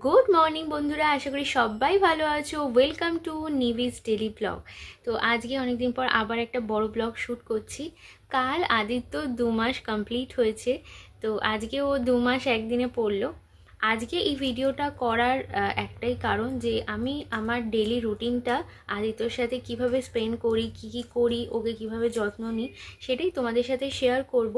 Good morning বন্ধুরা, আশা করি সবাই ভালো আছো। Welcome to Nivis daily blog তো আজকে অনেকদিন পর আবার একটা বড় ব্লগ শ্যুট করছি। কাল আদিত্য দু মাস কমপ্লিট হয়েছে। তো আজকে ও দু মাস একদিনে পড়ল। আজকে এই ভিডিওটা করার একটাই কারণ যে আমি আমার ডেলি রুটিনটা আদিত্যর সাথে কীভাবে স্পেন্ড করি, কি কি করি, ওকে কীভাবে যত্ন নিই, সেটাই তোমাদের সাথে শেয়ার করব।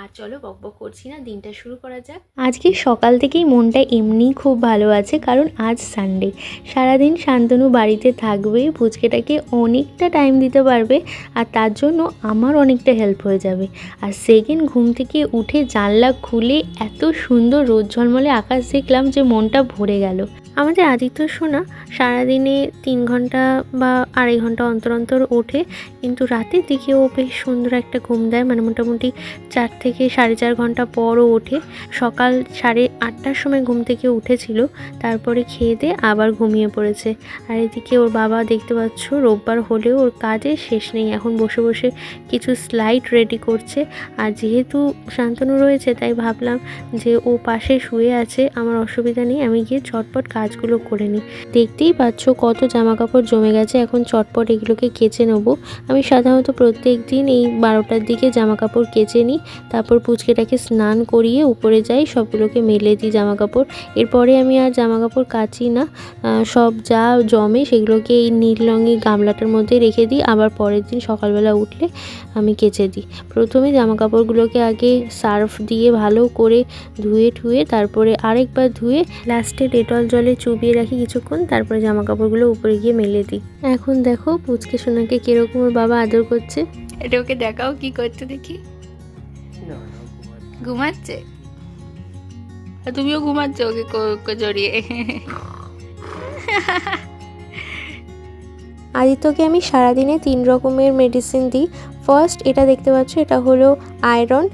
আর চলো বকবক করছি না, দিনটা শুরু করা যাক। আজকে সকাল থেকেই মনটা এমনিই খুব ভালো আছে, কারণ আজ সানডে সারাদিন শান্তনু বাড়িতে থাকবে, পুচকেটাকে অনেকটা টাইম দিতে পারবে, আর তার জন্য আমার অনেকটা হেল্প হয়ে যাবে। আর সেকেন্ড ঘুম থেকে উঠে জানলা খুলে এত সুন্দর রোদ ঝলমলে আকাশ দেখলাম যে মনটা ভরে গেল। আমাদের আদিত্য সোনা সারাদিনে তিন ঘণ্টা বা আড়াই ঘণ্টা অন্তর অন্তর ওঠে, কিন্তু রাতের দিকে ও বেশ সুন্দর একটা ঘুম দেয়। মানে মোটামুটি চার থেকে সাড়ে চার ঘণ্টা পরও ওঠে। সকাল সাড়ে আটটার সময় ঘুম থেকে উঠেছিল, তারপরে খেয়ে দিয়ে আবার ঘুমিয়ে পড়েছে। আর এদিকে ওর বাবা দেখতে পাচ্ছ, রোববার হলেও ওর কাজের শেষ নেই। এখন বসে বসে কিছু স্লাইড রেডি করছে। আর যেহেতু শান্তনু রয়েছে, তাই ভাবলাম যে ও পাশে শুয়ে আছে, আমার অসুবিধা নেই। আমি গিয়ে চটপট কাজগুলো করে নিই। দেখতেই পাচ্ছ কত জামা কাপড় জমে গেছে। এখন চটপট এগুলোকে কেচে নেব। আমি সাধারণত প্রত্যেক দিন এই বারোটার দিকে জামা কাপড় কেচে নিই। তারপর পুচকেটাকে স্নান করিয়ে উপরে যাই, সবগুলোকে মেলে দিই জামা কাপড় এরপরে আমি আর জামা কাপড় কাচি না। সব যা জমে সেগুলোকে এই নীল রঙের গামলাটার মধ্যে রেখে দিই। আবার পরের দিন সকালবেলা উঠলে আমি কেচে দিই। প্রথমে জামা কাপড়গুলোকে আগে সার্ফ দিয়ে ভালো করে ধুয়ে ঠুয়ে তারপরে আরেকবার ধুয়ে লাস্টে ডেটল জলে চুবিয়ে রাখি কিছুক্ষণ তারপরে জামা কাপড়গুলো উপরে গিয়ে মেলে দিই। এখন দেখো পুচকে সোনাকে কীরকম ওর বাবা আদর করছে। এটা ওকে দেখাও কি করছে দেখি। ঘুমাচ্ছে? তুমিও ঘুমাচ্ছ ওকে জড়িয়ে। আদিত্যকে আমি সারাদিনে তিন রকমের মেডিসিন দিই। ফার্স্ট এটা দেখতে পাচ্ছ, এটা হলো আয়রন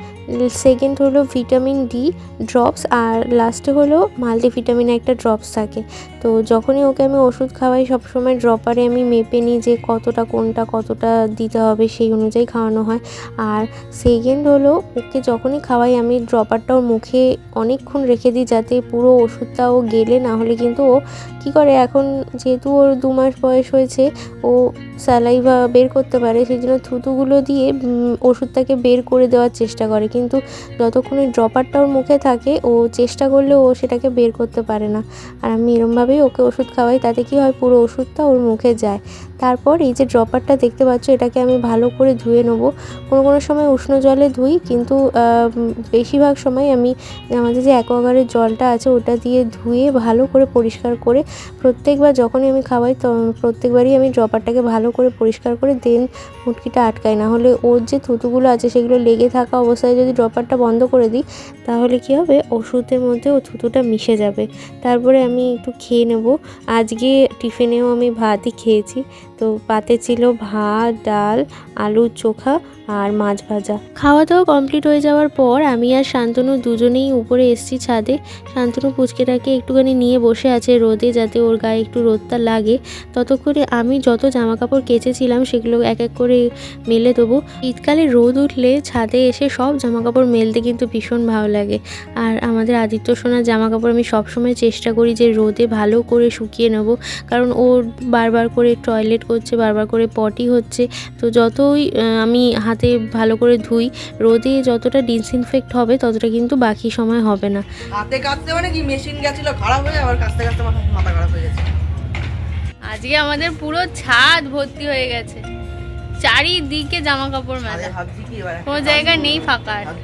সেকেন্ড হলো ভিটামিন ডি ড্রপস আর লাস্টে হলো মাল্টিভিটামিন একটা ড্রপস থাকে। তো যখনই ওকে আমি ওষুধ খাওয়াই, সবসময় ড্রপারে আমি মেপে নিই যে কতটা, কোনটা কতটা দিতে হবে সেই অনুযায়ী খাওয়ানো হয়। আর সেকেন্ড হলো ওকে যখনই খাওয়াই, আমি ড্রপারটা ওর মুখে অনেকক্ষণ রেখে দিই যাতে পুরো ওষুধটা ও গেলে, না হলে কিন্তু ও কী করে, এখন যেহেতু ওর দু মাস বয়স হয়েছে, ও স্যালাইভা বের করতে পারে, সেই জন্য থুতুগুলো দিয়ে ওষুধটাকে বের করে দেওয়ার চেষ্টা করে। কিন্তু যতক্ষণ ওই ড্রপারটা ওর মুখে থাকে, ও চেষ্টা করলেও ও সেটাকে বের করতে পারে না। আর আমি এরমভাবেই ওকে ওষুধ খাওয়াই, তাতে কি হয়, পুরো ওষুধটা ওর মুখে যায়। তারপর এই যে ড্রপারটা দেখতে পাচ্ছ, এটাকে আমি ভালো করে ধুয়ে নেব। কোনো কোনো সময় উষ্ণ জলে ধুই, কিন্তু বেশিরভাগ সময় আমি আমাদের যে অ্যাকোয়াগারের জলটা আছে, ওটা দিয়ে ধুয়ে ভালো করে পরিষ্কার করে প্রত্যেকবার যখনই আমি খাওয়াই, তো প্রত্যেকবারই আমি ড্রপারটাকে ভালো করে পরিষ্কার করে দেন মুটকিটা আটকাই না হলে ওর যে থুতুগুলো আছে, সেগুলো লেগে থাকা অবস্থায় যদি ড্রপারটা বন্ধ করে দিই, তাহলে কি হবে? ওষুধের মধ্যে ও থুতুটা মিশে যাবে। তারপরে আমি একটু খেয়ে নেব। আজকে টিফিনেও আমি ভাতই খেয়েছি। তো পাতে ছিল ভাত ডাল আলু চোখা আর মাছ ভাজা। খাওয়া দাওয়া কমপ্লিট হয়ে যাওয়ার পর আমি আর শান্তনু দুজনেই উপরে এসেছি ছাদে। শান্তনু পুচকেটাকে একটুখানি নিয়ে বসে আছে রোদে যাতে ওর গায়ে একটু রোদটা লাগে। ততক্ষণে আমি যত জামা কাপড় কেচেছিলাম সেগুলো এক এক করে মেলে দেবো। শীতকালে রোদ উঠলে ছাদে এসে সব জামা কাপড় মেলতে কিন্তু ভীষণ ভালো লাগে। আর আমাদের আদিত্য সোনার জামা কাপড় আমি সবসময় চেষ্টা করি যে রোদে ভালো করে শুকিয়ে নেব। কারণ ওর বারবার করে টয়লেট করছে, বারবার করে পটি হচ্ছে। তো যতই আমি হাতে ভালো করে ধুই। রোদে যতটা ডিসইনফেক্ট হবে ততটা কিন্তু বাকি সময় হবে না। হাতে কাটতে মানে কি? মেশিন গেছিল খারাপ হয়ে আবার কাটতে কাটতে মাথা খারাপ হয়ে গেছে। আজকে আমাদের পুরো ছাদ ভর্তি হয়ে গেছে। চারিদিকে জামা কাপড় মেলা। কোনো জায়গা নেই ফাঁকা। হাত।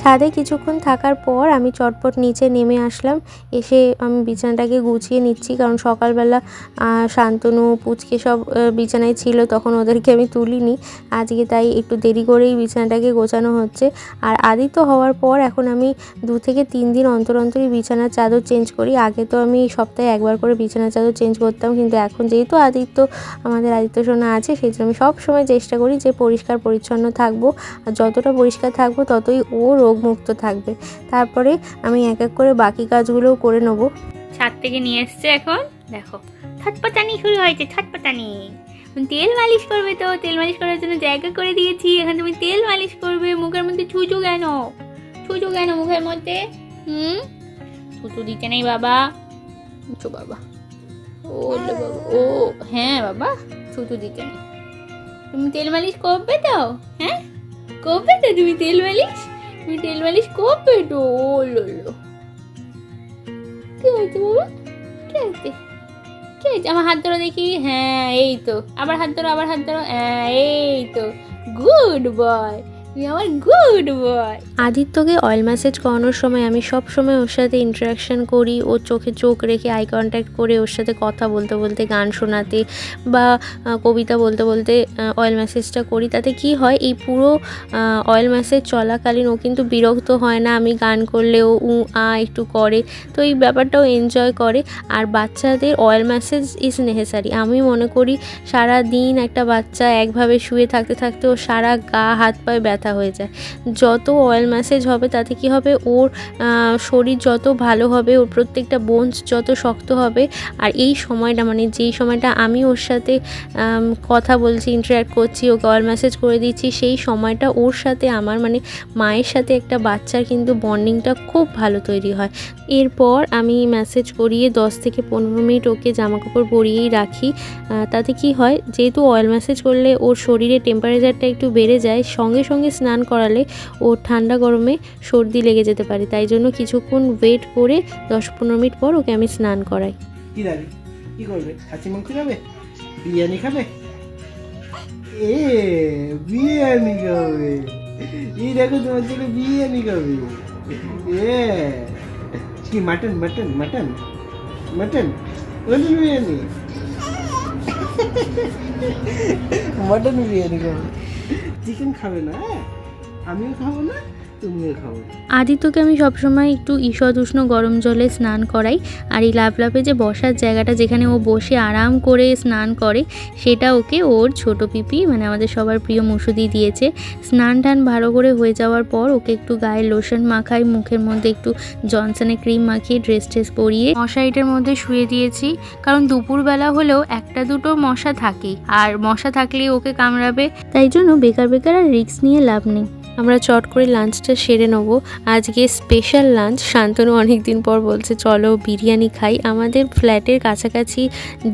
ছাদে কিছুক্ষণ থাকার পর আমি চটপট নিচে নেমে আসলাম। এসে আমি বিছানাটাকে গুছিয়ে নিচ্ছি কারণ সকালবেলা শান্তনু, পুচকে সব বিছানায় ছিল, তখন ওদেরকে আমি তুলিনি। আজকে তাই একটু দেরি করেই বিছানাটাকে গোছানো হচ্ছে। আর আদিত্য হওয়ার পর এখন আমি দু থেকে তিন দিন অন্তর অন্তরই বিছানার চাদর চেঞ্জ করি। আগে তো আমি সপ্তাহে একবার করে বিছানার চাদর চেঞ্জ করতাম, কিন্তু এখন যেহেতু আদিত্য, আমাদের আদিত্য সোনা আছে সেই জন্য আমি সব সময় চেষ্টা করি যে পরিষ্কার পরিচ্ছন্ন থাকব। আর যতটা পরিষ্কার থাকব, ততই ও রোগমুক্ত থাকবে। তারপরে আমি এক এক করে বাকি কাজগুলোও করে নেব। ছাদ থেকে নিয়ে এসছে এখন? দেখো। ছটপটানি শুরু হয়েছে, ছটপটানি। তেল মালিশ করবে তো, তেল মালিশ করার জন্য জায়গা করে দিয়েছি। এখানে তুমি তেল মালিশ করবে, মুখের মধ্যে ছুঁচো কেন? ছুঁচো কেন মুখের মধ্যে? হুম? ছুঁচো দিতে নেই বাবা। চো বাবা। ও বাবা, ও হ্যাঁ বাবা থুতু দিতে নেই। তুমি তেল মালিশ করবে তো? হ্যাঁ? করবে তো তুমি তেল মালিশ? তুমি তেল মালিশ করবে? তো ও, লো লো। কি হয়েছে বাবা? কি হয়েছে? কি আমার হাত ধরো দেখি। হ্যাঁ এই তো। আবার হাত ধরো, আবার হাত ধরো। হ্যাঁ এই তো। Good boy. আমার গুড বয় আদিত্যকে অয়েল ম্যাসেজ করানোর সময় আমি সব সময় ওর সাথে ইন্টারাকশন করি ওর চোখে চোখ রেখে আই কন্ট্যাক্ট করে, ওর সাথে কথা বলতে বলতে, গান শোনাতে বা কবিতা বলতে বলতে অয়েল ম্যাসেজটা করি। তাতে কি হয়, এই পুরো অয়েল ম্যাসেজ চলাকালীন ও কিন্তু বিরক্ত হয় না। আমি গান করলেও উ, আ একটু করে। তো এই ব্যাপারটাও এনজয় করে। আর বাচ্চাদের অয়েল ম্যাসেজ ইজ নেসেসারি আমি মনে করি সারা দিন একটা বাচ্চা একভাবে শুয়ে থাকতে থাকতে ও সারা গা হাত পায়ে ব্যথা হয়ে যায়। যত অয়েল ম্যাসেজ হবে, তাতে কি হবে? ওর শরীর যত ভালো হবে, ওর প্রত্যেকটা বোনস যত শক্ত হবে, আর এই সময়টা মানে যেই সময়টা আমি ওর সাথে কথা বলছি ইন্টারাক্ট করছি, ওকে অয়েল ম্যাসেজ করে দিচ্ছি, সেই সময়টা ওর সাথে আমার মানে মায়ের সাথে একটা বাচ্চার কিন্তু বন্ডিংটা খুব ভালো তৈরি হয়। এরপর আমি ম্যাসেজ করিয়ে দশ থেকে পনেরো মিনিট ওকে জামা কাপড় পরিয়েই রাখি। তাতে কি হয়? যেহেতু অয়েল ম্যাসেজ করলে ওর শরীরে টেম্পারেচারটা একটু বেড়ে যায়, সঙ্গে সঙ্গে স্নান করালে ও ঠান্ডা গরমে সর্দি লেগে যেতে পারে। তাই জন্য কিছুক্ষণ ওয়েট করে দশ পনেরো মিনিট পর ওকে আমি স্নান করাই। খাবে? বিরিয়ানি খাবে? Mutton mutton mutton? Mutton? Mutton biryani? Mutton biryani খাবে। চিকেন খাবে না হ্যাঁ? আমিও খাব না। আদিত্যকে আমি সবসময় একটু ঈষদ উষ্ণ গরম জলে স্নান করাই, আর এই লাভ লাভে যে বসার জায়গাটা যেখানে ও বসে আরাম করে স্নান করে, সেটা ওকে ওর ছোট পিপি মানে আমাদের সবার প্রিয় মুসুদি দিয়েছে। স্নান টান ভালো করে হয়ে যাওয়ার পর ওকে একটু গায়ে লোশন মাখাই, মুখের মধ্যে একটু জনসনের ক্রিম মাখিয়ে, ড্রেস ট্রেস পরিয়ে মশারিটার মধ্যে শুয়ে দিয়েছি। কারণ দুপুরবেলা হলেও একটা দুটো মশা থাকে আর মশা থাকলে ওকে কামড়াবে। তাই জন্য বেকার বেকার আর রিস্ক নিয়ে লাভ নেই। আমরা চট করে লাঞ্চটা সেরে নেব। আজকে স্পেশাল লাঞ্চ শান্তনু অনেক দিন পর বলছে, চলো বিরিয়ানি খাই। আমাদের ফ্ল্যাটের কাছাকাছি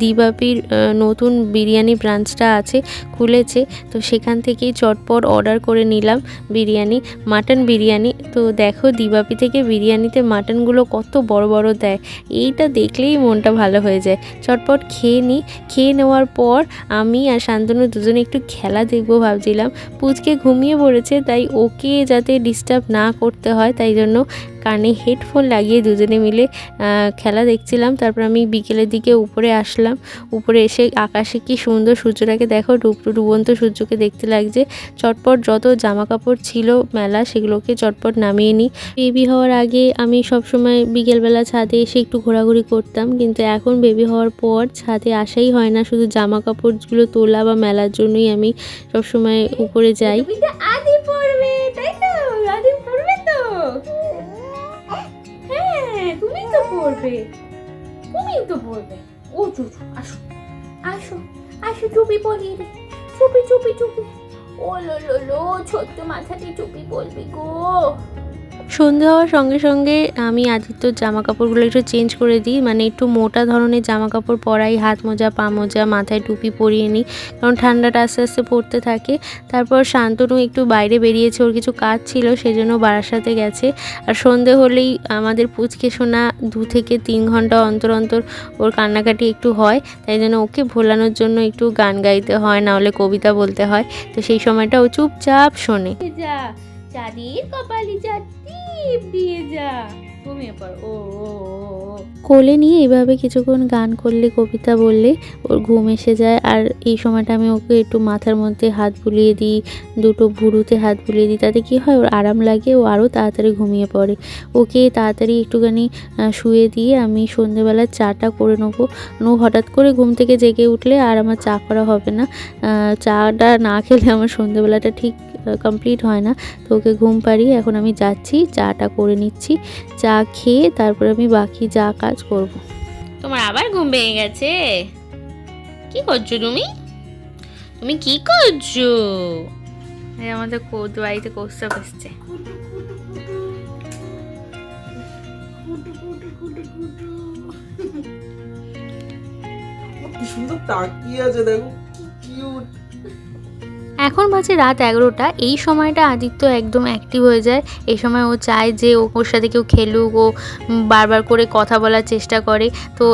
দিবাপির নতুন বিরিয়ানি ব্রাঞ্চটা আছে, খুলেছে। তো সেখান থেকেই চটপট অর্ডার করে নিলাম বিরিয়ানি মাটন বিরিয়ানি। তো দেখো দিবাপি থেকে বিরিয়ানিতে মাটনগুলো কত বড় বড় দেয়। এইটা দেখলেই মনটা ভালো হয়ে যায়। চটপট খেয়ে নিই খেয়ে নেওয়ার পর আমি আর শান্তনু দুজনে একটু খেলা দেখব ভাবছিলাম। পুচকে ঘুমিয়ে পড়েছে, তাই ওকে যাতে ডিস্টার্ব না করতে হয়, তাই জন্য কানে হেডফোন লাগিয়ে দুজনে মিলে খেলা দেখছিলাম। তারপর আমি বিকেলের দিকে উপরে আসলাম। উপরে এসে আকাশে কি সুন্দর সূর্যটাকে দেখো, ডুব, ডুবন্ত সূর্যকে দেখতে লাগছে। চটপট যত জামা কাপড় ছিল মেলা, সেগুলোকে চটপট নামিয়ে নিই। বেবি হওয়ার আগে আমি সবসময় বিকেলবেলা ছাদে এসে একটু ঘোরাঘুরি করতাম, কিন্তু এখন বেবি হওয়ার পর ছাদে আসাই হয় না। শুধু জামা কাপড়গুলো তোলা বা মেলার জন্যই আমি সবসময় উপরে যাই। পড়বে তুমি তো পড়বে ও চুচু আসো। আসো আসো চুপি পরিয়ে দে। চুপি চুপি চুপি ও লো লো লো, ছোট্ট মাথাতে চুপি পরবি গো। সন্ধে হওয়ার সঙ্গে সঙ্গে আমি আদিত্যর জামা কাপড়গুলো একটু চেঞ্জ করে দিই। মানে একটু মোটা ধরনের জামা কাপড় পরাই, হাত মোজা, পা মোজা, মাথায় টুপি পরিয়ে নিই। কারণ ঠান্ডাটা আস্তে আস্তে পড়তে থাকে। তারপর শান্তনু একটু বাইরে বেরিয়েছে, ওর কিছু কাজ ছিল, সেজন্য বারাসাতে গেছে। আর সন্ধে হলেই আমাদের পুচকে শোনা দু থেকে তিন ঘণ্টা অন্তর অন্তর ওর কান্নাকাটি একটু হয়। তাই জন্য ওকে ভোলানোর জন্য একটু গান গাইতে হয় না হলে কবিতা বলতে হয়। তো সেই সময়টা ও চুপচাপ শোনে। যা। চাঁদের যা টিপ দিয়ে যা। ঘুমিয়ে পড়। ও কোলে নিয়ে এইভাবে কিছুক্ষণ গান করলে, কবিতা বললে, ওর ঘুম এসে যায়। আর এই সময়টা আমি ওকে একটু মাথার মধ্যে হাত বুলিয়ে দিই, দুটো ভুরুতে হাত বুলিয়ে দিই, তাতে কী হয়? ওর আরাম লাগে, ও আরও তাড়াতাড়ি ঘুমিয়ে পড়ে। ওকে তাড়াতাড়ি একটুখানি শুয়ে দিয়ে আমি সন্ধেবেলা চাটা করে নেব। ও হঠাৎ করে ঘুম থেকে জেগে উঠলে আর আমার চা করা হবে না। চাটা না খেলে আমার সন্ধেবেলাটা ঠিক কমপ্লিট হয় না। তো ওকে ঘুম পাড়িয়ে এখন আমি যাচ্ছি চাটা করে নিচ্ছি চা খেয়ে তারপর আমি বাকি যা কাজ করব। তোমার আবার ঘুম ভেঙে গেছে? কি করছ তুমি? তুমি কি করছ? এই আমাদের কৌত বাড়িতে কৌস্তব এসছে। সুন্দর তাকিয়ে আছে দেখো কিউট এখন বাজে রাত এগারোটা। এই সময়টা আদিত্য একদম অ্যাক্টিভ হয়ে যায়। এই সময় ও চায় যে ওর সাথে কেউ খেলুক, ও বারবার করে কথা বলার চেষ্টা করে। তো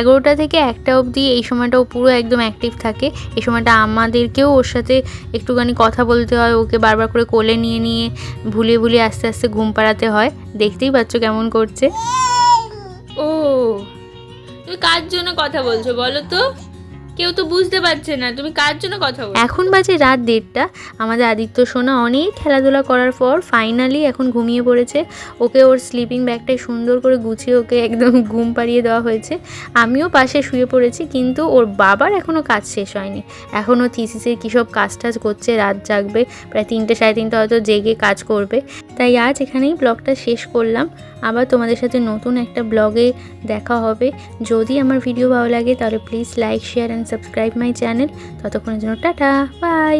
এগারোটা থেকে একটা অবধি এই সময়টা ও পুরো একদম অ্যাক্টিভ থাকে। এই সময়টা আমাদেরকেও ওর সাথে একটুখানি কথা বলতে হয়, ওকে বারবার করে কোলে নিয়ে নিয়ে ভুলিয়ে ভুলিয়ে আস্তে আস্তে ঘুম পাড়াতে হয়। দেখতেই পাচ্ছ কেমন করছে। ও, তুমি কার জন্য কথা বলছো বলো তো? কেউ তো বুঝতে পারছে না, তুমি কার জন্য কথা বলছো? এখন বাজে রাত দেড়টা, আমাদের আদিত্য সোনা অনেক খেলাধুলা করার পর ফাইনালি এখন ঘুমিয়ে পড়েছে। ওকে ওর স্লিপিং ব্যাগটাই সুন্দর করে গুছিয়ে ওকে একদম ঘুম পাড়িয়ে দেওয়া হয়েছে। আমিও পাশে শুয়ে পড়েছি, কিন্তু ওর বাবার এখনও কাজ শেষ হয়নি। এখনও থিসিসের কী সব কাজ টাজ করছে, রাত জাগবে, প্রায় তিনটে সাড়ে তিনটে হয়তো জেগে কাজ করবে। তাই আজ এখানেই ব্লগটা শেষ করলাম। আবার তোমাদের সাথে নতুন একটা ব্লগে দেখা হবে। যদি আমার ভিডিও ভালো লাগে তাহলে please like share and subscribe my channel. ততক্ষণের জন্য টাটা বাই।